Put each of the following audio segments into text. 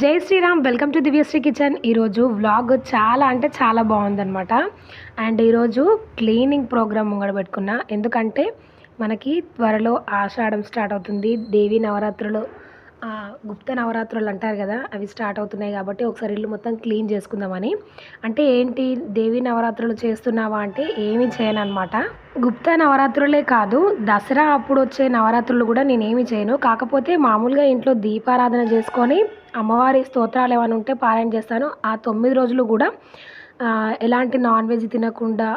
జై Shriram welcome to Divyasri kitchen. ఈరోజు vlog చాలా అంటే చాలా బాగుందనమాట అండ్ ఈరోజు క్లీనింగ్ ప్రోగ్రామ్ ముంగడ పెట్టుకున్నా. ఎందుకంటే మనకి త్వరలో ఆషాఢం స్టార్ట్ అవుతుంది. దేవి నవరాత్రులు గుప్త నవరాత్రులు అంటారు కదా అవి స్టార్ట్ అవుతున్నాయి కాబట్టి ఒకసారి ఇల్లు మొత్తం క్లీన్ చేసుకుందామని. అంటే ఏంటి దేవి నవరాత్రులు చేస్తున్నావా అంటే ఏమీ చేయను అనమాట గుప్త నవరాత్రులే కాదు దసరా అప్పుడు వచ్చే నవరాత్రులు కూడా నేనేమి చేయను. కాకపోతే మామూలుగా ఇంట్లో దీపారాధన చేసుకొని అమ్మవారి స్తోత్రాలు ఏమైనా ఉంటే పారాయణ చేస్తాను. ఆ తొమ్మిది రోజులు కూడా ఎలాంటి నాన్ వెజ్ తినకుండా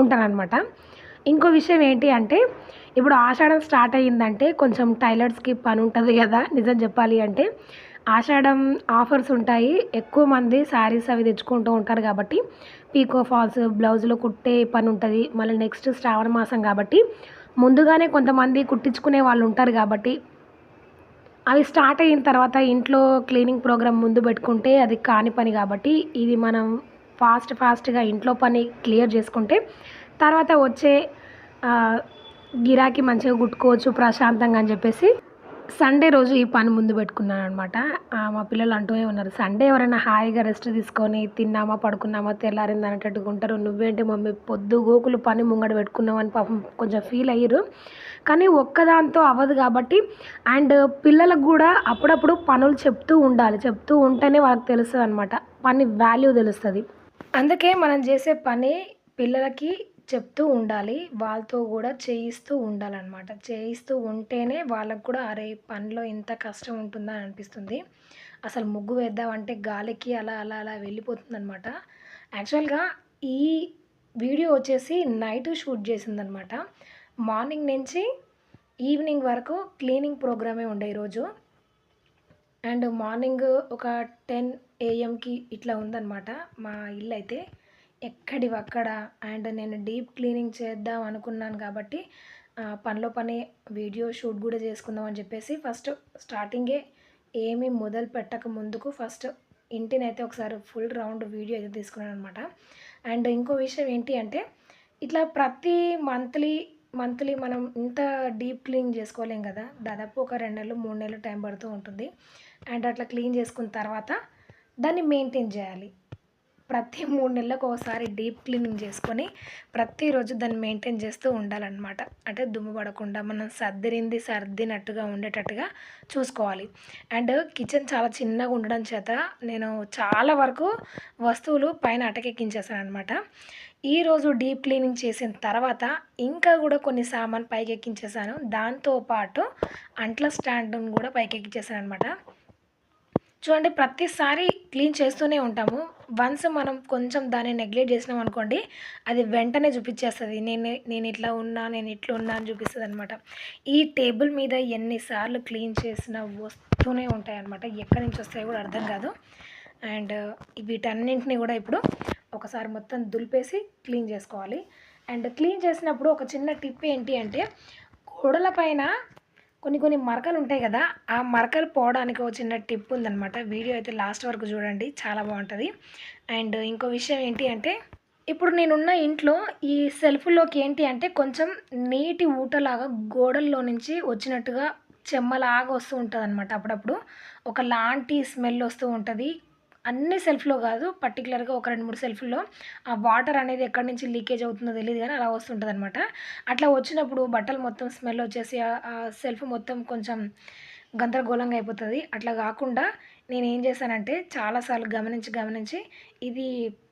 ఉంటానన్నమాట. ఇంకో విషయం ఏంటి అంటే ఇప్పుడు ఆషాఢం స్టార్ట్ అయ్యిందంటే కొంచెం టైలర్స్కి పని ఉంటుంది కదా నిజం చెప్పాలి అంటే. ఆషాఢం ఆఫర్స్ ఉంటాయి ఎక్కువ మంది శారీస్ అవి తెచ్చుకుంటూ ఉంటారు కాబట్టి పీకో ఫాల్స్ బ్లౌజులు కుట్టే పని ఉంటుంది మళ్ళీ నెక్స్ట్ శ్రావణ మాసం కాబట్టి. ముందుగానే కొంతమంది కుట్టించుకునే వాళ్ళు ఉంటారు కాబట్టి అవి స్టార్ట్ అయిన తర్వాత ఇంట్లో క్లీనింగ్ ప్రోగ్రామ్ ముందు పెట్టుకుంటే అది కాని పని కాబట్టి ఇది మనం ఫాస్ట్ ఫాస్ట్గా ఇంట్లో పని క్లియర్ చేసుకుంటే తర్వాత వచ్చే గిరాకీ మంచిగా కుట్టుకోవచ్చు ప్రశాంతంగా అని చెప్పేసి సండే రోజు ఈ పని ముందు పెట్టుకున్నాను అనమాట మా పిల్లలు అంటూనే ఉన్నారు సండే ఎవరైనా హాయిగా రెస్ట్ తీసుకొని తిన్నామా పడుకున్నామా తెల్లారింది అనేటట్టుగా ఉంటారు. నువ్వేంటి మమ్మీ పొద్దు గోకులు పని ముంగడ పెట్టుకున్నామని పాపం కొంచెం ఫీల్ అయ్యారు కానీ ఒక్కదాంతో అవ్వదు కాబట్టి అండ్ పిల్లలకు కూడా అప్పుడప్పుడు పనులు చెప్తూ ఉండాలి. చెప్తూ ఉంటేనే వాళ్ళకి తెలుస్తుంది అనమాట పని వాల్యూ తెలుస్తుంది. అందుకే మనం చేసే పని పిల్లలకి చెప్తూ ఉండాలి. వాళ్ళతో కూడా చేయిస్తూ ఉండాలన్నమాట. చేయిస్తూ ఉంటేనే వాళ్ళకు కూడా అరే పనిలో ఇంత కష్టం ఉంటుందా? అని అనిపిస్తుంది. అసలు ముగ్గు వేద్దామంటే గాలికి అలా అలా అలా వెళ్ళిపోతుంది అనమాట యాక్చువల్గా ఈ వీడియో వచ్చేసి నైట్ షూట్ చేసిందనమాట మార్నింగ్ నుంచి ఈవినింగ్ వరకు క్లీనింగ్ ప్రోగ్రామే ఉండే ఈరోజు. అండ్ మార్నింగ్ ఒక టెన్ ఏఎంకి ఇట్లా ఉందన్నమాట మా ఇల్లు అయితే ఎక్కడివక్కడ అండ్ నేను డీప్ క్లీనింగ్ చేద్దాం అనుకున్నాను కాబట్టి పనిలో పని వీడియో షూట్ కూడా చేసుకుందాం అని చెప్పేసి ఫస్ట్ స్టార్టింగే ఏమీ మొదలు పెట్టక ముందుకు ఫస్ట్ ఇంటిని అయితే ఒకసారి ఫుల్ రౌండ్ వీడియో అయితే తీసుకున్నాను అనమాట అండ్ ఇంకో విషయం ఏంటి అంటే ఇట్లా ప్రతి మంత్లీ మంత్లీ మనం ఇంత డీప్ క్లీన్ చేసుకోలేం కదా. దాదాపు ఒక రెండు నెలలు మూడు నెలలు టైం పడుతూ ఉంటుంది. అండ్ అట్లా క్లీన్ చేసుకున్న తర్వాత దాన్ని మెయింటైన్ చేయాలి. ప్రతి మూడు నెలలకు ఒకసారి డీప్ క్లీనింగ్ చేసుకొని ప్రతిరోజు దాన్ని మెయింటైన్ చేస్తూ ఉండాలన్నమాట. అంటే దుమ్ము పడకుండా మనం సర్దిరింది సర్దినట్టుగా ఉండేటట్టుగా చూసుకోవాలి. అండ్ కిచెన్ చాలా చిన్నగా ఉండడం చేత నేను చాలా వరకు వస్తువులు పైన అటకెక్కించేసాను అనమాట ఈరోజు డీప్ క్లీనింగ్ చేసిన తర్వాత ఇంకా కూడా కొన్ని సామాన్ పైకి ఎక్కించేసాను దాంతోపాటు అంట్ల స్టాండ్ను కూడా పైకెక్కించేసాను అనమాట చూడండి ప్రతిసారి క్లీన్ చేస్తూనే ఉంటాము. వన్స్ మనం కొంచెం దాన్ని నెగ్లెక్ట్ చేసినాం అనుకోండి అది వెంటనే చూపించేస్తుంది. నేను నేను ఇట్లా ఉన్నా నేను ఇట్లా ఉన్నా అని చూపిస్తుంది అనమాట ఈ టేబుల్ మీద ఎన్నిసార్లు క్లీన్ చేసినా వస్తూనే ఉంటాయి అనమాట ఎక్కడి నుంచి వస్తాయో కూడా అర్థం కాదు. అండ్ వీటన్నింటినీ కూడా ఇప్పుడు ఒకసారి మొత్తం దులిపేసి క్లీన్ చేసుకోవాలి. అండ్ క్లీన్ చేసినప్పుడు ఒక చిన్న టిప్ ఏంటి అంటే గోడల పైన కొన్ని కొన్ని మరకలు ఉంటాయి కదా ఆ మరకలు పోవడానికి ఒక చిన్న టిప్ ఉందన్నమాట. వీడియో అయితే లాస్ట్ వరకు చూడండి చాలా బాగుంటుంది. అండ్ ఇంకో విషయం ఏంటి అంటే ఇప్పుడు నేనున్న ఇంట్లో ఈ సెల్ఫ్లోకి ఏంటి అంటే కొంచెం నీటి ఊటలాగా గోడల్లో నుంచి వచ్చినట్టుగా చెమ్మలాగా వస్తూ ఉంటుంది అనమాట అప్పుడప్పుడు. ఒకలాంటి స్మెల్ వస్తూ ఉంటుంది అన్ని సెల్ఫ్లో కాదు పర్టికులర్గా ఒక రెండు మూడు సెల్ఫ్లో ఆ వాటర్ అనేది ఎక్కడి నుంచి లీకేజ్ అవుతుందో తెలియదు కానీ అలా వస్తుంటుంది అనమాట అట్లా వచ్చినప్పుడు బట్టలు మొత్తం స్మెల్ వచ్చేసి ఆ- సెల్ఫ్ మొత్తం కొంచెం గందరగోళంగా అయిపోతుంది. అట్లా కాకుండా నేను ఏం చేశానంటే చాలాసార్లు గమనించి గమనించి ఇది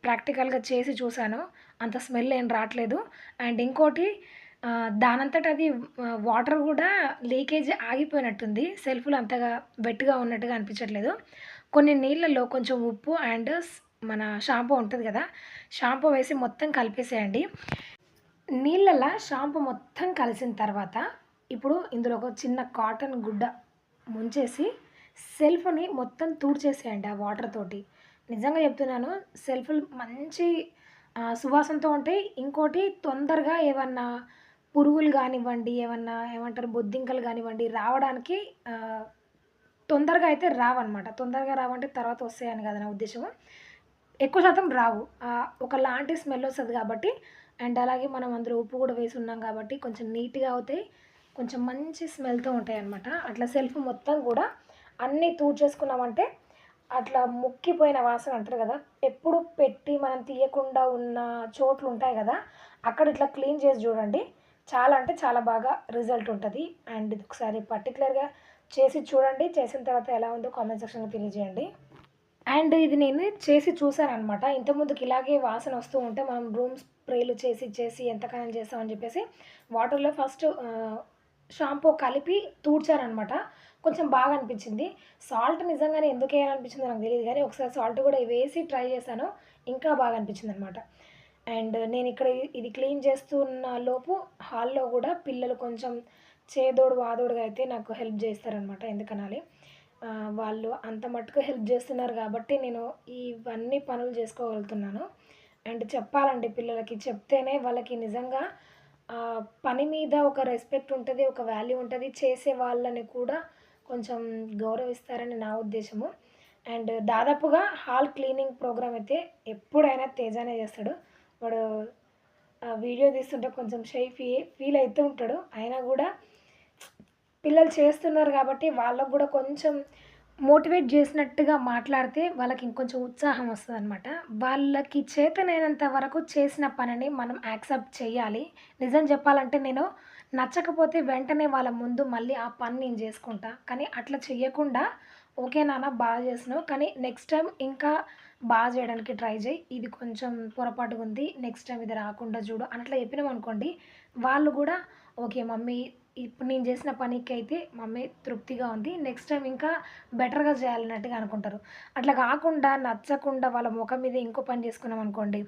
ప్రాక్టికల్గా చేసి చూశాను. అంత స్మెల్ ఏం రావట్లేదు. అండ్ ఇంకోటి దానంతట అది వాటర్ కూడా లీకేజ్ ఆగిపోయినట్టుంది. సెల్ఫ్లు అంతగా వెట్గా ఉన్నట్టుగా అనిపించట్లేదు. కొన్ని నీళ్ళల్లో కొంచెం ఉప్పు అండ్ మన షాంపూ ఉంటుంది కదా షాంపూ వేసి మొత్తం కలిపేసేయండి. నీళ్ళలో షాంపూ మొత్తం కలిసిన తర్వాత ఇప్పుడు ఇందులో ఒక చిన్న కాటన్ గుడ్డ ముంచేసి సెల్ఫ్ని మొత్తం తూడ్చేసేయండి ఆ వాటర్ తోటి. నిజంగా చెప్తున్నాను సెల్ఫ్లు మంచి సువాసనతో ఉంటాయి. ఇంకోటి తొందరగా ఏమన్నా పురుగులు కానివ్వండి ఏమన్నా ఏమంటారు బొద్దింకలు కానివ్వండి రావడానికి తొందరగా అయితే రావన్నమాట. తొందరగా రావంటే తర్వాత వస్తాయని కదా నా ఉద్దేశం ఎక్కువ శాతం రావు. ఒకలాంటి స్మెల్ వస్తుంది కాబట్టి అండ్ అలాగే మనం అందులో ఉప్పు కూడా వేసి ఉన్నాం కాబట్టి కొంచెం నీట్గా అవుతాయి. కొంచెం మంచి స్మెల్తో ఉంటాయి అన్నమాట అట్లా సెల్ఫ్ మొత్తం కూడా అన్నీ తూడ్చేసుకున్నామంటే అట్లా ముక్కిపోయిన వాసన అంటారు కదా ఎప్పుడు పెట్టి మనం తీయకుండా ఉన్న చోట్లు ఉంటాయి కదా అక్కడ ఇట్లా క్లీన్ చేసి చూడండి. చాలా అంటే చాలా బాగా రిజల్ట్ ఉంటుంది. అండ్ ఇది ఒకసారి పర్టికులర్గా చేసి చూడండి చేసిన తర్వాత ఎలా ఉందో కామెంట్ సెక్షన్లో తెలియజేయండి. అండ్ ఇది నేను చేసి చూసాను అనమాట ఇంతకుముందుకు ఇలాగే వాసన వస్తూ ఉంటే మనం రూమ్ స్ప్రేలు చేసి చేసి ఎంతకాలం చేస్తామని చెప్పేసి వాటర్లో ఫస్ట్ షాంపూ కలిపి తూడ్చారనమాట కొంచెం బాగా అనిపించింది. సాల్ట్ నిజంగానే ఎందుకు వేయాలనిపించిందో నాకు తెలియదు కానీ ఒకసారి సాల్ట్ కూడా వేసి ట్రై చేశాను. ఇంకా బాగా అనిపించింది అనమాట అండ్ నేను ఇక్కడ ఇది క్లీన్ చేస్తున్న లోపు హాల్లో కూడా పిల్లలు కొంచెం చేదోడు వాదోడుగా అయితే నాకు హెల్ప్ చేస్తారనమాట ఎందుకనాలి. వాళ్ళు అంత మట్టుకు హెల్ప్ చేస్తున్నారు కాబట్టి నేను ఇవన్నీ పనులు చేసుకోగలుగుతున్నాను. అండ్ చెప్పాలండి పిల్లలకి చెప్తేనే వాళ్ళకి నిజంగా ఆ, పని మీద ఒక రెస్పెక్ట్ ఉంటుంది ఒక వాల్యూ ఉంటుంది చేసే వాళ్ళని కూడా కొంచెం గౌరవిస్తారని నా ఉద్దేశము. అండ్ దాదాపుగా హాల్ క్లీనింగ్ ప్రోగ్రామ్ అయితే ఎప్పుడైనా తేజానే చేస్తాడు. వాడు ఆ వీడియో తీస్తుంటే కొంచెం షై ఫీ ఫీల్ అవుతూ ఉంటాడు. అయినా కూడా పిల్లలు చేస్తున్నారు కాబట్టి వాళ్ళకు కూడా కొంచెం మోటివేట్ చేసినట్టుగా మాట్లాడితే వాళ్ళకి ఇంకొంచెం ఉత్సాహం వస్తుంది అనమాట వాళ్ళకి చేతనైనంత వరకు చేసిన పనిని మనం యాక్సెప్ట్ చేయాలి. నిజం చెప్పాలంటే నేను నచ్చకపోతే వెంటనే వాళ్ళ ముందు మళ్ళీ ఆ పని నేను చేసుకుంటా. కానీ అట్లా చేయకుండా ఓకే నాన్న బాగా చేసినావు కానీ నెక్స్ట్ టైం ఇంకా బాగా చేయడానికి ట్రై చేయి. ఇది కొంచెం పొరపాటుగా ఉంది. నెక్స్ట్ టైం ఇది రాకుండా చూడు అని అట్లా చెప్పినాం అనుకోండి వాళ్ళు కూడా ఓకే మమ్మీ ఇప్పుడు నేను చేసిన పనికి అయితే మమ్మీ తృప్తిగా ఉంది. నెక్స్ట్ టైం ఇంకా బెటర్గా చేయాలన్నట్టుగా అనుకుంటారు. అట్లా కాకుండా నచ్చకుండా వాళ్ళ ముఖం మీద ఇంకో పని చేసుకున్నాం అనుకోండి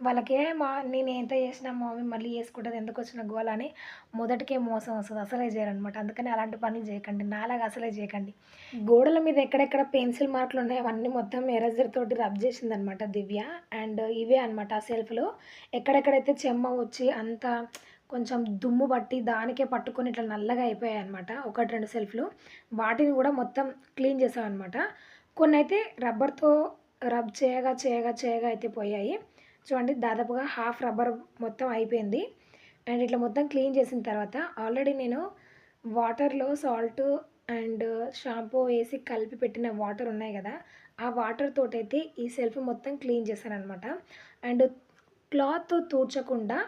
వాళ్ళకే మా నేను ఎంత చేసినా మా మమ్మీ మళ్ళీ చేసుకుంటుంది ఎందుకు వచ్చిన గోల అని మొదటికే మోసం వస్తుంది. అసలే చేయరనమాట అందుకని అలాంటి పనులు చేయకండి. నాలాగా అసలే చేయకండి. గోడల మీద ఎక్కడెక్కడ పెన్సిల్ మార్కులు ఉన్నాయో అవన్నీ మొత్తం ఎరేజర్ తోటి రబ్ చేసిందనమాట దివ్య. అండ్ ఇవే అనమాట ఆ సెల్ఫ్లో ఎక్కడెక్కడైతే చెమ్మ వచ్చి అంతా కొంచెం దుమ్ము పట్టి దానికే పట్టుకొని ఇట్లా నల్లగా అయిపోయాయి అనమాట ఒకటి రెండు సెల్ఫ్లు. వాటిని కూడా మొత్తం క్లీన్ చేసామన్నమాట కొన్ని అయితే రబ్బర్తో రబ్ చేయగా చేయగా చేయగా అయితే పోయాయి. చూడండి దాదాపుగా హాఫ్ రబ్బర్ మొత్తం అయిపోయింది. అండ్ ఇట్లా మొత్తం క్లీన్ చేసిన తర్వాత ఆల్రెడీ నేను వాటర్లో సాల్ట్ అండ్ షాంపూ వేసి కలిపి పెట్టిన వాటర్ ఉన్నాయి కదా ఆ వాటర్ తోటైతే ఈ సెల్ఫ్ మొత్తం క్లీన్ చేశాను అనమాట అండ్ క్లాత్ తూడ్చకుండా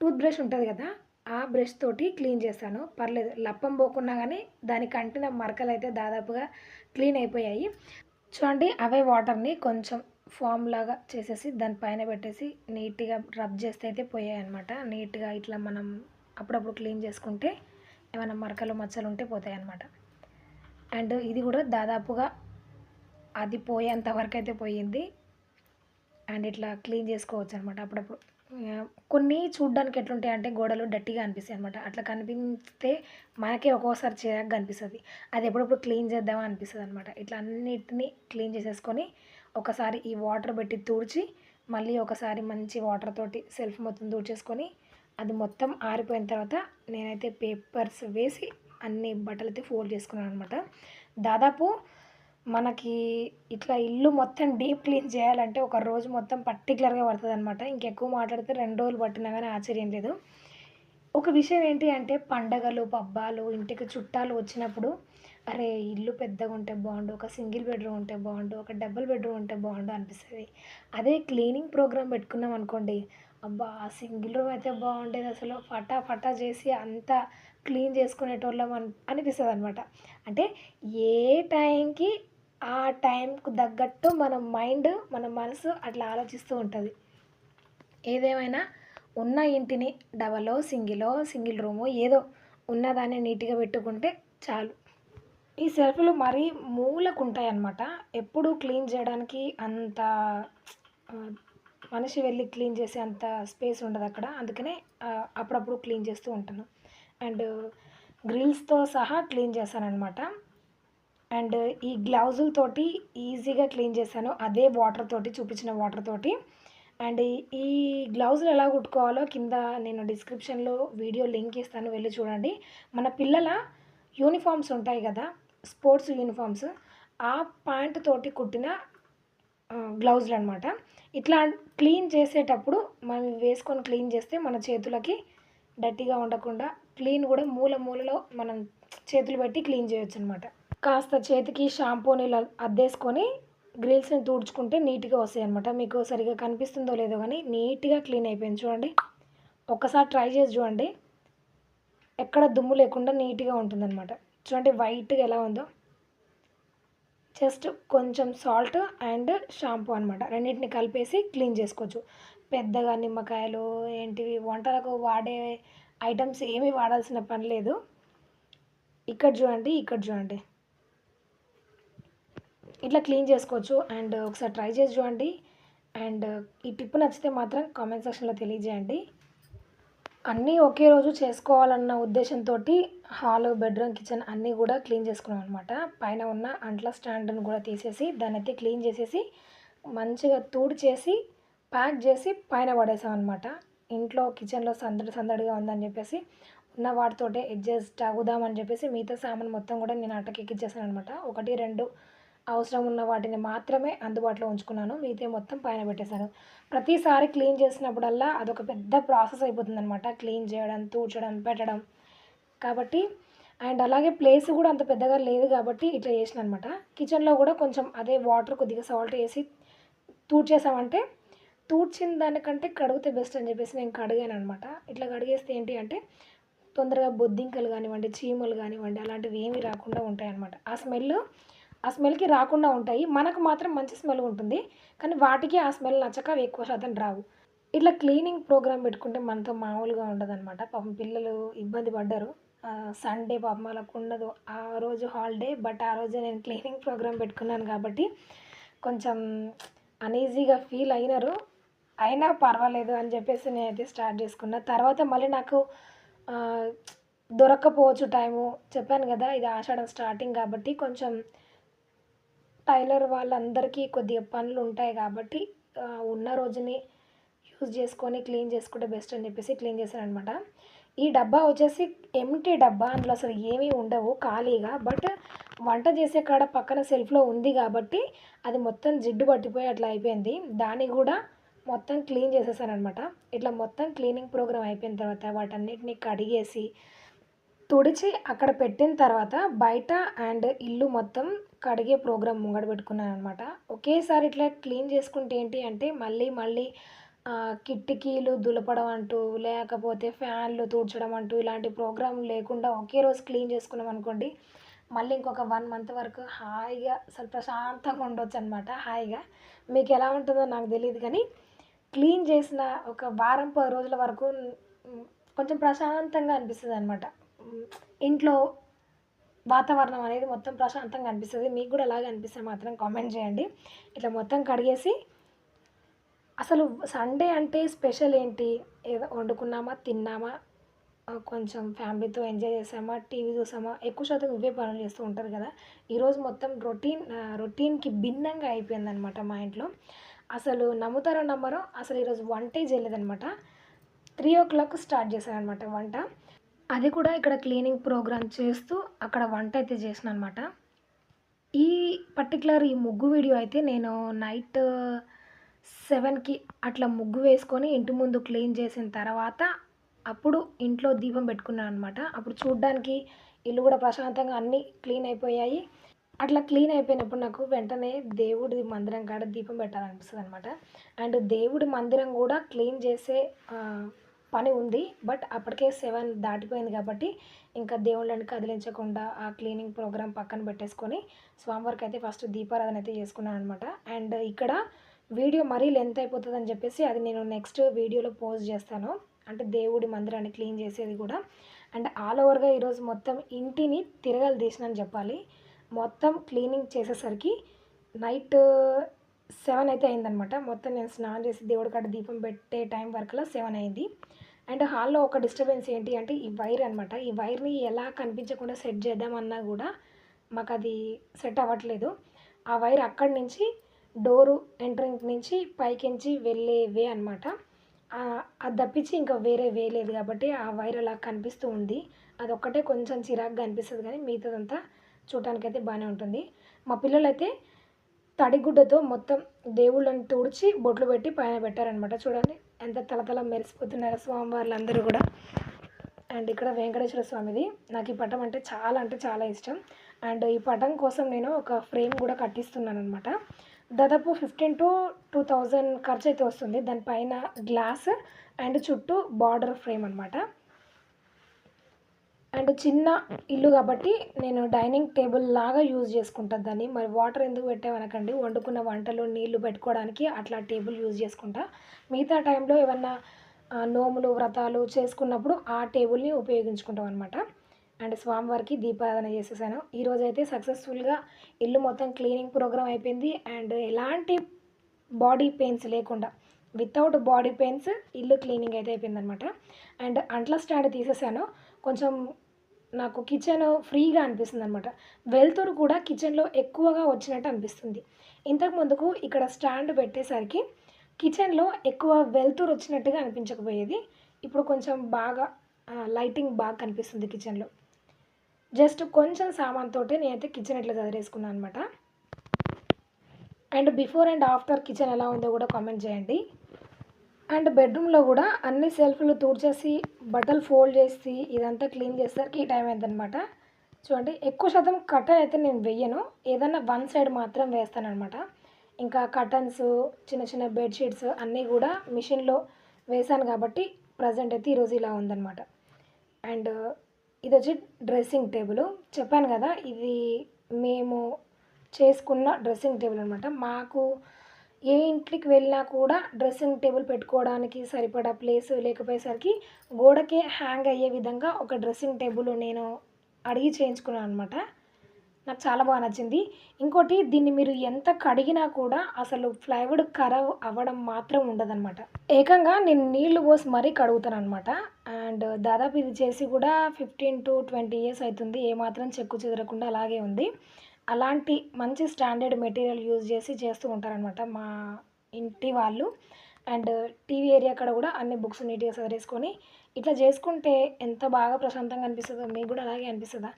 టూత్ బ్రష్ ఉంటుంది కదా ఆ బ్రష్ తోటి క్లీన్ చేశాను పర్లేదు లప్పం పోకున్నా కానీ దానికి అంటిన మరకలు అయితే దాదాపుగా క్లీన్ అయిపోయాయి. చూడండి అవే వాటర్ని కొంచెం ఫామ్ లాగా చేసేసి దానిపైన పెట్టేసి నీట్గా రబ్ చేస్తే అయితే పోయాయి అనమాట నీట్గా ఇట్లా మనం అప్పుడప్పుడు క్లీన్ చేసుకుంటే ఏమైనా మరకలు మచ్చలు ఉంటే పోతాయి అనమాట అండ్ ఇది కూడా దాదాపుగా అది పోయేంత వరకు అయితే పోయింది. అండ్ ఇట్లా క్లీన్ చేసుకోవచ్చు అనమాట అప్పుడప్పుడు. కొన్ని చూడ్డానికి ఎట్లుంటాయి అంటే గోడలు డట్టిగా అనిపిస్తాయి అనమాట అట్లా కనిపిస్తే మనకే ఒక్కోసారి చిరాకు అనిపిస్తుంది. అది ఎప్పుడప్పుడు క్లీన్ చేద్దామని అనిపిస్తుంది అనమాట ఇట్లా అన్నిటినీ క్లీన్ చేసేసుకొని ఒకసారి ఈ వాటర్ పెట్టి తుడిచి మళ్ళీ ఒకసారి మంచి వాటర్ తోటి సెల్ఫ్ మొత్తం తుడిచేసుకొని అది మొత్తం ఆరిపోయిన తర్వాత నేనైతే పేపర్స్ వేసి అన్ని బట్టలు అయితే ఫోల్డ్ చేసుకున్నాను అనమాట దాదాపు మనకి ఇట్లా ఇల్లు మొత్తం డీప్ క్లీన్ చేయాలంటే ఒక రోజు మొత్తం పర్టికులర్గా పడుతుంది అనమాట ఇంకెక్కువ మాట్లాడితే రెండు రోజులు పట్టినా కానీ ఆశ్చర్యం లేదు. ఒక విషయం ఏంటి అంటే పండగలు పబ్బాలు ఇంటికి చుట్టాలు వచ్చినప్పుడు అరే ఇల్లు పెద్దగా ఉంటే బాగుండు ఒక సింగిల్ బెడ్రూమ్ ఉంటే బాగుండు ఒక డబుల్ బెడ్రూమ్ ఉంటే బాగుండు అనిపిస్తుంది. అదే క్లీనింగ్ ప్రోగ్రామ్ పెట్టుకున్నాం అనుకోండి అబ్బా సింగిల్ రూమ్ అయితే బాగుండేది అసలు. ఫటా ఫటా చేసి అంతా క్లీన్ చేసుకునేటోళ్ళం అని అనిపిస్తుంది అనమాట అంటే ఏ టైంకి ఆ టైంకు తగ్గట్టు మన మైండ్ మన మనసు అట్లా ఆలోచిస్తూ ఉంటుంది. ఏదేమైనా ఉన్న ఇంటిని డబలో సింగిలో సింగిల్ రూము ఏదో ఉన్నదాన్ని నీట్గా పెట్టుకుంటే చాలు. ఈ సెల్ఫ్లు మరీ మూలకు ఉంటాయి అన్నమాట ఎప్పుడు క్లీన్ చేయడానికి అంత మనిషి వెళ్ళి క్లీన్ చేసే అంత స్పేస్ ఉండదు అక్కడ. అందుకనే అప్పుడప్పుడు క్లీన్ చేస్తూ ఉంటాను. అండ్ గ్రిల్స్తో సహా క్లీన్ చేశాను అనమాట అండ్ ఈ గ్లౌజులతోటి ఈజీగా క్లీన్ చేశాను. అదే వాటర్ తోటి చూపించిన వాటర్ తోటి. అండ్ ఈ- ఈ గ్లౌజులు ఎలా కుట్టుకోవాలో కింద నేను డిస్క్రిప్షన్లో వీడియో లింక్ ఇస్తాను వెళ్ళి చూడండి. మన పిల్లల యూనిఫామ్స్ ఉంటాయి కదా స్పోర్ట్స్ యూనిఫామ్స్. ఆ ప్యాంట్ తోటి కుట్టిన గ్లౌజులు అనమాట ఇట్లా క్లీన్ చేసేటప్పుడు మనం వేసుకొని క్లీన్ చేస్తే మన చేతులకి డట్టిగా ఉండకుండా క్లీన్ కూడా మూల మూలలో మనం చేతులు పెట్టి క్లీన్ చేయొచ్చు అనమాట కాస్త చేతికి షాంపూని నీళ్ళు అద్దేసుకొని గ్రిల్స్ని తుడుచుకుంటే నీట్గా వస్తాయి అనమాట మీకు సరిగా కనిపిస్తుందో లేదో కానీ నీట్గా క్లీన్ అయిపోయింది. చూడండి. ఒక్కసారి ట్రై చేసి చూడండి. ఎక్కడ దుమ్ము లేకుండా నీట్గా ఉంటుందన్నమాట. చూడండి వైట్గా ఎలా ఉందో. జస్ట్ కొంచెం సాల్ట్ అండ్ షాంపూ అనమాట రెండింటిని కలిపేసి క్లీన్ చేసుకోవచ్చు. పెద్దగా నిమ్మకాయలు ఏంటివి వంటలకు వాడే ఐటమ్స్ ఏమీ వాడాల్సిన పని లేదు. ఇక్కడ చూడండి ఇక్కడ చూడండి. ఇట్లా క్లీన్ చేసుకోవచ్చు. అండ్ ఒకసారి ట్రై చేసి చూడండి. అండ్ ఈ టిప్ నచ్చితే మాత్రం కామెంట్ సెక్షన్లో తెలియజేయండి. అన్నీ ఒకే రోజు చేసుకోవాలన్న ఉద్దేశంతో హాల్ బెడ్రూమ్ కిచెన్ అన్నీ కూడా క్లీన్ చేసుకున్నాం అనమాట పైన ఉన్న అంట్ల స్టాండ్ని కూడా తీసేసి దాన్ని అయితే క్లీన్ చేసేసి మంచిగా తూడు చేసి ప్యాక్ చేసి పైన పడేసాం అనమాట ఇంట్లో కిచెన్లో సందడి సందడిగా ఉందని చెప్పేసి ఉన్న వాటితోటే అడ్జస్ట్ అవుదామని చెప్పేసి మిగతా సామాన్ మొత్తం కూడా నేను అట్టకెక్కిచ్చేసాను అనమాట ఒకటి రెండు అవసరం ఉన్న వాటిని మాత్రమే అందుబాటులో ఉంచుకున్నాను. మిగతా మొత్తం పైన పెట్టేశాను. ప్రతిసారి క్లీన్ చేసినప్పుడల్లా అదొక పెద్ద ప్రాసెస్ అయిపోతుంది అనమాట క్లీన్ చేయడం తూడ్చడం పెట్టడం. కాబట్టి అండ్ అలాగే ప్లేస్ కూడా అంత పెద్దగా లేదు కాబట్టి ఇట్లా చేసిన అనమాట కిచెన్లో కూడా కొంచెం అదే వాటర్ కొద్దిగా సాల్ట్ వేసి తూడ్చేసామంటే తూడ్చిన దానికంటే కడిగితే బెస్ట్ అని చెప్పేసి నేను కడిగాను అనమాట ఇట్లా కడిగేస్తే ఏంటి అంటే తొందరగా బొద్దింకలు కానివ్వండి చీమలు కానివ్వండి అలాంటివి ఏమీ రాకుండా ఉంటాయి అనమాట ఆ స్మెల్ ఆ స్మెల్కి రాకుండా ఉంటాయి. మనకు మాత్రం మంచి స్మెల్ ఉంటుంది. కానీ వాటికి ఆ స్మెల్ నచ్చక అవి ఎక్కువ శాతం రావు. ఇట్లా క్లీనింగ్ ప్రోగ్రామ్ పెట్టుకుంటే మనతో మామూలుగా ఉండదన్నమాట. పాపం పిల్లలు ఇబ్బంది పడ్డారు. సండే పాపం వాళ్ళకు ఉండదు. ఆ రోజు హాలిడే బట్ ఆ రోజు నేను క్లీనింగ్ ప్రోగ్రామ్ పెట్టుకున్నాను కాబట్టి కొంచెం అనీజీగా ఫీల్ అయినారు. అయినా పర్వాలేదు అని చెప్పేసి నేనైతే స్టార్ట్ చేసుకున్నా. తర్వాత మళ్ళీ నాకు దొరక్కపోవచ్చు టైము చెప్పాను కదా ఇది ఆషాఢం స్టార్టింగ్ కాబట్టి కొంచెం టైలర్ వాళ్ళందరికీ కొద్దిగా పనులు ఉంటాయి కాబట్టి ఉన్న రోజుని యూజ్ చేసుకొని క్లీన్ చేసుకుంటే బెస్ట్ అని చెప్పేసి క్లీన్ చేశాను అనమాట ఈ డబ్బా వచ్చేసి ఎంటీ డబ్బా అందులో అసలు ఏమీ ఉండవు ఖాళీగా. బట్ వంట చేసే కాడ పక్కన సెల్ఫ్లో ఉంది కాబట్టి అది మొత్తం జిడ్డు పట్టిపోయి అట్లా అయిపోయింది. దాన్ని కూడా మొత్తం క్లీన్ చేసేసాను అనమాట ఇట్లా మొత్తం క్లీనింగ్ ప్రోగ్రామ్ అయిపోయిన తర్వాత వాటన్నిటిని కడిగేసి తుడిచి అక్కడ పెట్టిన తర్వాత బయట అండ్ ఇల్లు మొత్తం కడిగే ప్రోగ్రామ్ ముంగడ పెట్టుకున్నాను అనమాట ఒకేసారి ఇట్లా క్లీన్ చేసుకుంటే ఏంటి అంటే మళ్ళీ మళ్ళీ కిటికీలు దులపడం అంటూ లేకపోతే ఫ్యాన్లు తూడ్చడం అంటూ ఇలాంటి ప్రోగ్రాం లేకుండా ఒకే రోజు క్లీన్ చేసుకున్నాం అనుకోండి మళ్ళీ ఇంకొక వన్ మంత్ వరకు హాయిగా అసలు ప్రశాంతంగా ఉండొచ్చు అనమాట హాయిగా. మీకు ఎలా ఉంటుందో నాకు తెలియదు కానీ క్లీన్ చేసిన ఒక వారం పది రోజుల వరకు కొంచెం ప్రశాంతంగా అనిపిస్తుంది అనమాట ఇంట్లో వాతావరణం అనేది మొత్తం ప్రశాంతంగా అనిపిస్తుంది. మీకు కూడా అలాగే అనిపిస్తే మాత్రం కామెంట్ చేయండి. ఇట్లా మొత్తం కడిగేసి అసలు సండే అంటే స్పెషల్ ఏంటి? ఏదో వండుకున్నామా? తిన్నామా? కొంచెం ఫ్యామిలీతో ఎంజాయ్ చేసామా? టీవీ చూసామా? ఎక్కువ శాతం ఇవే పనులు చేస్తూ ఉంటారు కదా. ఈరోజు మొత్తం రొటీన్ రొటీన్కి భిన్నంగా అయిపోయిందనమాట మా ఇంట్లో. అసలు నమ్ముతారో నమ్మరో అసలు ఈరోజు వంటే చేయలేదనమాట త్రీ ఓ క్లాక్ స్టార్ట్ చేశారనమాట అనమాట వంట. అది కూడా ఇక్కడ క్లీనింగ్ ప్రోగ్రామ్ చేస్తూ అక్కడ వంట అయితే చేసిన అనమాట ఈ పర్టికులర్ ఈ ముగ్గు వీడియో అయితే నేను నైట్ సెవెన్కి అట్లా ముగ్గు వేసుకొని ఇంటి ముందు క్లీన్ చేసిన తర్వాత అప్పుడు ఇంట్లో దీపం పెట్టుకున్నాను అనమాట. అప్పుడు చూడ్డానికి ఇల్లు కూడా ప్రశాంతంగా అన్నీ క్లీన్ అయిపోయాయి. అట్లా క్లీన్ అయిపోయినప్పుడు నాకు వెంటనే దేవుడి మందిరం కాడ దీపం పెట్టాలనిపిస్తుంది అనమాట అండ్ దేవుడి మందిరం కూడా క్లీన్ చేసే పని ఉంది బట్ అప్పటికే సెవెన్ దాటిపోయింది కాబట్టి ఇంకా దేవుళ్ళని కదిలించకుండా ఆ క్లీనింగ్ ప్రోగ్రామ్ పక్కన పెట్టేసుకొని స్వామివారికి అయితే ఫస్ట్ దీపారాధన అయితే చేసుకున్నాను అనమాట అండ్ ఇక్కడ వీడియో మరీ లెంత్ అయిపోతుంది అని చెప్పేసి అది నేను నెక్స్ట్ వీడియోలో పోస్ట్ చేస్తాను. అంటే దేవుడి మందిరాన్ని క్లీన్ చేసేది కూడా. అండ్ ఆల్ ఓవర్గా ఈరోజు మొత్తం ఇంటిని తిరగలు తీసినని చెప్పాలి. మొత్తం క్లీనింగ్ చేసేసరికి నైట్ సెవెన్ అయితే అయిందనమాట మొత్తం నేను స్నానం చేసి దేవుడి కాడ దీపం పెట్టే టైం వరకులో సెవెన్ అయింది. అండ్ హాల్లో ఒక డిస్టర్బెన్స్ ఏంటి అంటే ఈ వైర్ అనమాట ఈ వైర్ని ఎలా కనిపించకుండా సెట్ చేద్దామన్నా కూడా మాకు అది సెట్ అవ్వట్లేదు. ఆ వైర్ అక్కడి నుంచి డోరు ఎంట్రింగ్ నుంచి పైకించి వెళ్ళే వే అనమాట అది తప్పించి ఇంకా వేరే వే లేదు కాబట్టి ఆ వైర్ అలా కనిపిస్తూ ఉంది. అది ఒక్కటే కొంచెం చిరాకుగా అనిపిస్తుంది కానీ మిగతాదంతా చూడటానికైతే బాగానే ఉంటుంది. మా పిల్లలైతే తడిగుడ్డతో మొత్తం దేవుళ్ళని తుడిచి బొట్లు పెట్టి పైన పెట్టారనమాట చూడండి. ఎంత తలతల మెరిసిపోతున్నారు స్వామివార్లు అందరూ కూడా. అండ్ ఇక్కడ వెంకటేశ్వర స్వామిది. నాకు ఈ పటం అంటే చాలా అంటే చాలా ఇష్టం. అండ్ ఈ పటం కోసం నేను ఒక ఫ్రేమ్ కూడా కట్టిస్తున్నాను అనమాట దాదాపు ఫిఫ్టీన్ టు టూ థౌజండ్ ఖర్చు అయితే వస్తుంది. దానిపైన గ్లాస్ అండ్ చుట్టూ బార్డర్ ఫ్రేమ్ అనమాట అండ్ చిన్న ఇల్లు కాబట్టి నేను డైనింగ్ టేబుల్ లాగా యూజ్ చేసుకుంటాను దాన్ని. మరి వాటర్ ఎందుకు పెట్టామనకండి. వండుకున్న వంటలు నీళ్ళు పెట్టుకోవడానికి అట్లా టేబుల్ యూజ్ చేసుకుంటా. మిగతా టైంలో ఏమన్నా నోములు వ్రతాలు చేసుకున్నప్పుడు ఆ టేబుల్ని ఉపయోగించుకుంటాం అనమాట అండ్ స్వామివారికి దీపారాధన చేసేసాను. ఈరోజు అయితే సక్సెస్ఫుల్గా ఇల్లు మొత్తం క్లీనింగ్ ప్రోగ్రామ్ అయిపోయింది. అండ్ ఎలాంటి బాడీ పెయిన్స్ లేకుండా వితౌట్ బాడీ పెయిన్స్ ఇల్లు క్లీనింగ్ అయితే అయిపోయిందనమాట అండ్ అంట్ల స్టాండ్ తీసేసాను. కొంచెం నాకు కిచెన్ ఫ్రీగా అనిపిస్తుంది అనమాట వెలుతురు కూడా కిచెన్లో ఎక్కువగా వచ్చినట్టు అనిపిస్తుంది. ఇంతకు ముందుకు ఇక్కడ స్టాండ్ పెట్టేసరికి కిచెన్లో ఎక్కువ వెలుతురు వచ్చినట్టుగా అనిపించకపోయేది. ఇప్పుడు కొంచెం బాగా లైటింగ్ బాగా కనిపిస్తుంది కిచెన్లో జస్ట్ కొంచెం సామాన్తో నేనైతే కిచెన్ ఇట్లా చదివేసుకున్నాను అనమాట and before and after kitchen ఎలా ఉందో కూడా కామెంట్ చేయండి. అండ్ బెడ్రూమ్లో కూడా అన్ని సెల్ఫ్లు తూడ్చేసి బట్టలు ఫోల్డ్ చేసి ఇదంతా క్లీన్ చేసేసరికి ఈ టైం అయిందనమాట చూడండి ఎక్కువ శాతం కర్టన్ అయితే నేను వెయ్యను ఏదన్నా వన్ సైడ్ మాత్రం వేస్తాను అనమాట ఇంకా కర్టన్స్ చిన్న చిన్న బెడ్షీట్స్ అన్నీ కూడా మిషన్లో వేశాను కాబట్టి ప్రజెంట్ అయితే ఈరోజు ఇలా ఉందన్నమాట. అండ్ ఇది వచ్చి డ్రెస్సింగ్ టేబుల్. చెప్పాను కదా ఇది మేము చేసుకున్న డ్రెస్సింగ్ టేబుల్ అనమాట మాకు ఏ ఇంటికి వెళ్ళినా కూడా డ్రెస్సింగ్ టేబుల్ పెట్టుకోవడానికి సరిపడా ప్లేస్ లేకపోయేసరికి గోడకే హ్యాంగ్ అయ్యే విధంగా ఒక డ్రెస్సింగ్ టేబుల్ నేను అడిగి చేయించుకున్నాను అనమాట నాకు చాలా బాగా నచ్చింది. ఇంకోటి దీన్ని మీరు ఎంత కడిగినా కూడా అసలు ప్లైవుడ్ ఖరాబ్ అవ్వడం మాత్రం ఉండదన్నమాట. ఏకంగా నేను నీళ్ళు పోసి మరీ కడుగుతాను అనమాట అండ్ దాదాపు ఇది చేసి కూడా ఫిఫ్టీన్ టు ట్వంటీ ఇయర్స్ అవుతుంది. ఏమాత్రం చెక్కు చెదరకుండా అలాగే ఉంది. అలాంటి మంచి స్టాండర్డ్ మెటీరియల్ యూజ్ చేసి చేస్తూ ఉంటారనమాట మా ఇంటి వాళ్ళు. అండ్ టీవీ ఏరియా అక్కడ కూడా అన్ని బుక్స్ నీట్గా సదరేసుకొని ఇట్లా చేసుకుంటే ఎంత బాగా ప్రశాంతంగా అనిపిస్తుందో మీకు కూడా అలాగే అనిపిస్తుందా?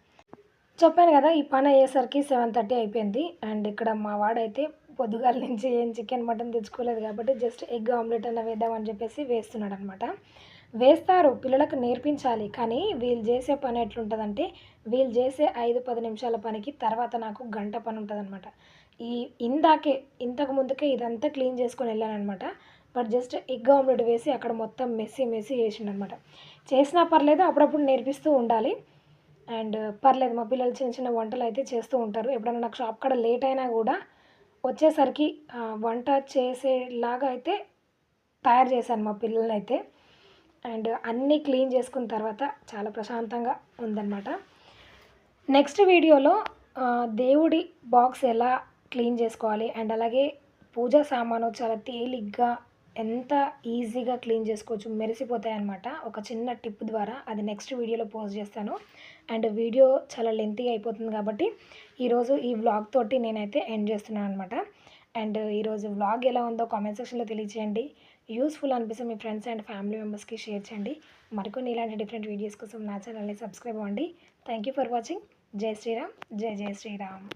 చెప్పాను కదా ఈ పని అయ్యేసరికి సెవెన్ థర్టీ అయిపోయింది. అండ్ ఇక్కడ మా వాడైతే పొద్దుగాల నుంచి ఏం చికెన్ మటన్ తెచ్చుకోలేదు కాబట్టి జస్ట్ ఎగ్ ఆమ్లెట్ అన్న వేద్దామని చెప్పేసి వేస్తున్నాడు అనమాట వేస్తారు పిల్లలకు నేర్పించాలి. కానీ వీళ్ళు చేసే పని ఎట్లుంటుందంటే వీళ్ళు చేసే ఐదు పది నిమిషాల పనికి తర్వాత నాకు గంట పని ఉంటుంది ఈ ఇందాకే ఇంతకు ముందుకే ఇదంతా క్లీన్ చేసుకొని వెళ్ళానమాట బట్ జస్ట్ ఎగ్ ఆమ్లెట్ వేసి అక్కడ మొత్తం మెస్సీ మెస్సీ చేసిండనమాట చేసినా పర్లేదు అప్పుడప్పుడు నేర్పిస్తూ ఉండాలి. అండ్ పర్లేదు మా పిల్లలు చిన్న చిన్న వంటలు అయితే చేస్తూ ఉంటారు. ఎప్పుడైనా నాకు షాప్ కాడ లేట్ అయినా కూడా వచ్చేసరికి వంట చేసేలాగా అయితే తయారు చేశాను మా పిల్లల్ని అయితే అండ్ అన్నీ క్లీన్ చేసుకున్న తర్వాత చాలా ప్రశాంతంగా ఉందన్నమాట. నెక్స్ట్ వీడియోలో దేవుడి బాక్స్ ఎలా క్లీన్ చేసుకోవాలి అండ్ అలాగే పూజా సామాను చాలా తేలిగ్గా ఎంత ఈజీగా క్లీన్ చేసుకోవచ్చు మెరిసిపోతాయి అనమాట ఒక చిన్న టిప్ ద్వారా అది నెక్స్ట్ వీడియోలో పోస్ట్ చేస్తాను. అండ్ వీడియో చాలా లెంతీగా అయిపోతుంది కాబట్టి ఈరోజు ఈ వ్లాగ్ తోటి నేనైతే ఎండ్ చేస్తున్నాను అనమాట అండ్ ఈరోజు వ్లాగ్ ఎలా ఉందో కామెంట్ సెక్షన్లో తెలియచేయండి. యూస్ఫుల్ అనిపిస్తే మీ ఫ్రెండ్స్ అండ్ ఫ్యామిలీ మెంబర్స్కి షేర్ చేయండి. మరికొన్ని ఇలాంటి డిఫరెంట్ వీడియోస్ కోసం నా ఛానల్ని సబ్స్క్రైబ్ అవ్వండి. Thank you for watching. జై శ్రీరామ్. జై జై శ్రీరామ్.